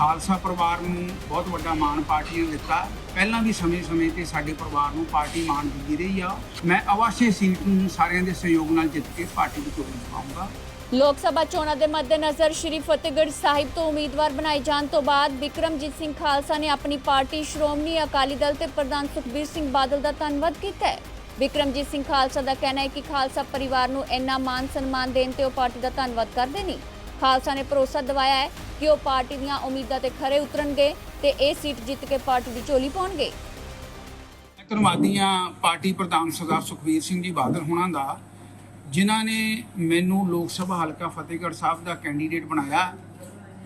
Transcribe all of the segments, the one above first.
ਖਾਲਸਾ ਪਰਿਵਾਰ ਨੂੰ ਬਹੁਤ ਵੱਡਾ ਮਾਣ ਪਾਰਟੀ ਨੇ ਦਿੱਤਾ। ਪਹਿਲਾਂ ਵੀ ਸਮੇਂ-ਸਮੇਂ ਤੇ ਸਾਡੇ ਪਰਿਵਾਰ ਨੂੰ ਪਾਰਟੀ ਮਾਣ ਦਿੰਦੀ ਰਹੀ ਆ। ਮੈਂ ਅਵਾਸ਼ੇ ਸੀਟ ਨੂੰ ਸਾਰਿਆਂ ਦੇ ਸਹਿਯੋਗ ਨਾਲ ਜਿੱਤ ਕੇ ਪਾਰਟੀ ਦੀ ਚੋਣ ਪਾਉਂਗਾ ਲੋਕ ਸਭਾ ਚੋਣਾਂ ਦੇ ਮੱਦੇਨਜ਼ਰ ਸ਼੍ਰੀ ਫਤਿਹਗੜ੍ਹ ਸਾਹਿਬ ਤੋਂ ਉਮੀਦਵਾਰ ਬਣਾਏ ਜਾਣ ਤੋਂ ਬਾਅਦ ਵਿਕਰਮਜੀਤ ਸਿੰਘ ਖਾਲਸਾ ਨੇ ਆਪਣੀ ਪਾਰਟੀ ਸ਼੍ਰੋਮਣੀ ਅਕਾਲੀ ਦਲ ਤੇ ਪ੍ਰਧਾਨ ਸੁਖਬੀਰ ਸਿੰਘ ਬਾਦਲ ਦਾ ਧੰਨਵਾਦ ਕੀਤਾ ਹੈ। ਵਿਕਰਮਜੀਤ ਸਿੰਘ ਖਾਲਸਾ ਦਾ ਕਹਿਣਾ ਹੈ ਕਿ ਖਾਲਸਾ ਪਰਿਵਾਰ ਨੂੰ ਇੰਨਾ ਮਾਨ ਸਨਮਾਨ ਦੇਣ ਤੇ ਉਹ ਪਾਰਟੀ ਦਾ ਧੰਨਵਾਦ ਕਰਦੇ ਨੇ। ਖਾਲਸਾ ਨੇ ਭਰੋਸਾ ਦਿਵਾਇਆ ਹੈ ਕਿ ਉਹ ਪਾਰਟੀ ਦੀਆਂ ਉਮੀਦਾਂ ਤੇ ਖਰੇ ਉਤਰਨਗੇ ਤੇ ਇਹ ਸੀਟ ਜਿੱਤ ਕੇ ਪਾਰਟੀ ਦੀ ਝੋਲੀ ਪਾਉਣਗੇ। ਧੰਨਵਾਦੀ ਹਾਂ ਪਾਰਟੀ ਪ੍ਰਧਾਨ ਸਰਦਾਰ ਸੁਖਬੀਰ ਸਿੰਘ ਜੀ ਬਾਦਲ ਹੋਣਾ ਦਾ, ਜਿਨ੍ਹਾਂ ਨੇ ਮੈਨੂੰ ਲੋਕ ਸਭਾ ਹਲਕਾ ਫਤਿਹਗੜ੍ਹ ਸਾਹਿਬ ਦਾ ਕੈਂਡੀਡੇਟ ਬਣਾਇਆ।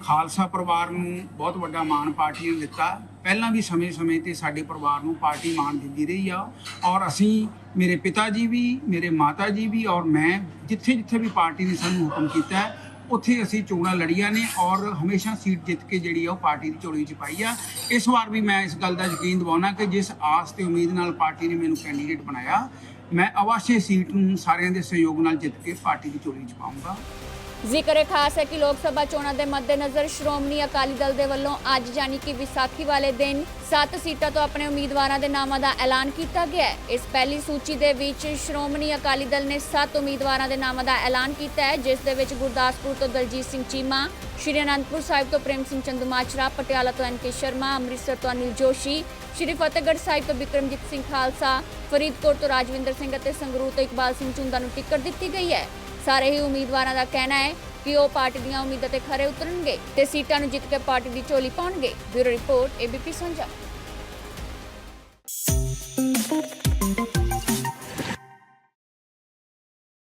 ਖਾਲਸਾ ਪਰਿਵਾਰ ਨੂੰ ਬਹੁਤ ਵੱਡਾ ਮਾਣ ਪਾਰਟੀ ਨੇ ਦਿੱਤਾ। ਪਹਿਲਾਂ ਵੀ ਸਮੇਂ-ਸਮੇਂ ਤੇ ਸਾਡੇ ਪਰਿਵਾਰ ਨੂੰ ਪਾਰਟੀ ਮਾਣ ਦਿੰਦੀ ਰਹੀ ਆ। ਔਰ ਅਸੀਂ ਮੇਰੇ ਪਿਤਾ ਜੀ ਵੀ, ਮੇਰੇ ਮਾਤਾ ਜੀ ਵੀ ਔਰ ਮੈਂ ਜਿੱਥੇ-ਜਿੱਥੇ ਵੀ ਪਾਰਟੀ ਨੇ ਸਾਨੂੰ ਹੁਕਮ ਕੀਤਾ ਉੱਥੇ ਅਸੀਂ ਚੋਣਾਂ ਲੜੀਆਂ ਨੇ ਔਰ ਹਮੇਸ਼ਾ ਸੀਟ ਜਿੱਤ ਕੇ ਜਿਹੜੀ ਆ ਉਹ ਪਾਰਟੀ ਦੀ ਝੋਲੀ 'ਚ ਪਾਈ ਆ। ਇਸ ਵਾਰ ਵੀ ਮੈਂ ਇਸ ਗੱਲ ਦਾ ਯਕੀਨ ਦਿਵਾਉਣਾ ਕਿ ਜਿਸ ਆਸ ਤੇ ਉਮੀਦ ਨਾਲ ਪਾਰਟੀ ਨੇ ਮੈਨੂੰ ਕੈਂਡੀਡੇਟ ਬਣਾਇਆ, ਮੈਂ ਅਵਾਸ਼ੇ ਸੀਟ ਨੂੰ ਸਾਰਿਆਂ ਦੇ ਸਹਿਯੋਗ ਨਾਲ ਜਿੱਤ ਕੇ ਪਾਰਟੀ ਦੀ ਝੋਲੀ 'ਚ ਪਾਉਂਗਾ ਜ਼ਿਕਰ ਇਹ ਖਾਸ ਹੈ ਕਿ ਲੋਕ ਸਭਾ ਚੋਣਾਂ ਦੇ ਮੱਦੇਨਜ਼ਰ ਸ਼੍ਰੋਮਣੀ ਅਕਾਲੀ ਦਲ ਦੇ ਵੱਲੋਂ ਅੱਜ ਯਾਨੀ ਕਿ ਵਿਸਾਖੀ ਵਾਲੇ ਦਿਨ 7 ਸੀਟਾਂ ਤੋਂ ਆਪਣੇ ਉਮੀਦਵਾਰਾਂ ਦੇ ਨਾਮਾਂ ਦਾ ਐਲਾਨ ਕੀਤਾ ਗਿਆ ਹੈ। ਇਸ ਪਹਿਲੀ ਸੂਚੀ ਦੇ ਵਿੱਚ ਸ਼੍ਰੋਮਣੀ ਅਕਾਲੀ ਦਲ ਨੇ 7 ਉਮੀਦਵਾਰਾਂ ਦੇ ਨਾਮਾਂ ਦਾ ਐਲਾਨ ਕੀਤਾ ਹੈ, ਜਿਸ ਦੇ ਵਿੱਚ ਗੁਰਦਾਸਪੁਰ ਤੋਂ ਦਲਜੀਤ ਸਿੰਘ ਚੀਮਾ, ਸ਼੍ਰੀ ਅਨੰਦਪੁਰ ਸਾਹਿਬ ਤੋਂ ਪ੍ਰੇਮ ਸਿੰਘ ਚੰਦੂਮਾਚਰਾ ਪਟਿਆਲਾ ਤੋਂ ਐਨ ਕੇ ਸ਼ਰਮਾ, ਅੰਮ੍ਰਿਤਸਰ ਤੋਂ ਅਨਿਲ ਜੋਸ਼ੀ, ਸ਼੍ਰੀ ਫਤਿਹਗੜ੍ਹ ਸਾਹਿਬ ਤੋਂ ਵਿਕਰਮਜੀਤ ਸਿੰਘ ਖਾਲਸਾ, ਫਰੀਦਕੋਟ ਤੋਂ ਰਾਜਵਿੰਦਰ ਸਿੰਘ ਅਤੇ ਸੰਗਰੂਰ ਤੋਂ ਇਕਬਾਲ ਸਿੰਘ ਚੁੰਦਾ ਨੂੰ ਟਿਕਟ ਦਿੱਤੀ ਗਈ ਹੈ। ਸਾਰੇ ਹੀ ਉਮੀਦਵਾਰਾਂ ਦਾ ਕਹਿਣਾ ਹੈ ਕਿ ਉਹ ਪਾਰਟੀ ਦੀਆਂ ਉਮੀਦਾਂ ਤੇ ਖਰੇ ਉਤਰਨਗੇ ਤੇ ਸੀਟਾਂ ਨੂੰ ਜਿੱਤ ਕੇ ਪਾਰਟੀ ਦੀ ਝੋਲੀ ਪਾਉਣਗੇ। Bureau report, ABP Sanjha.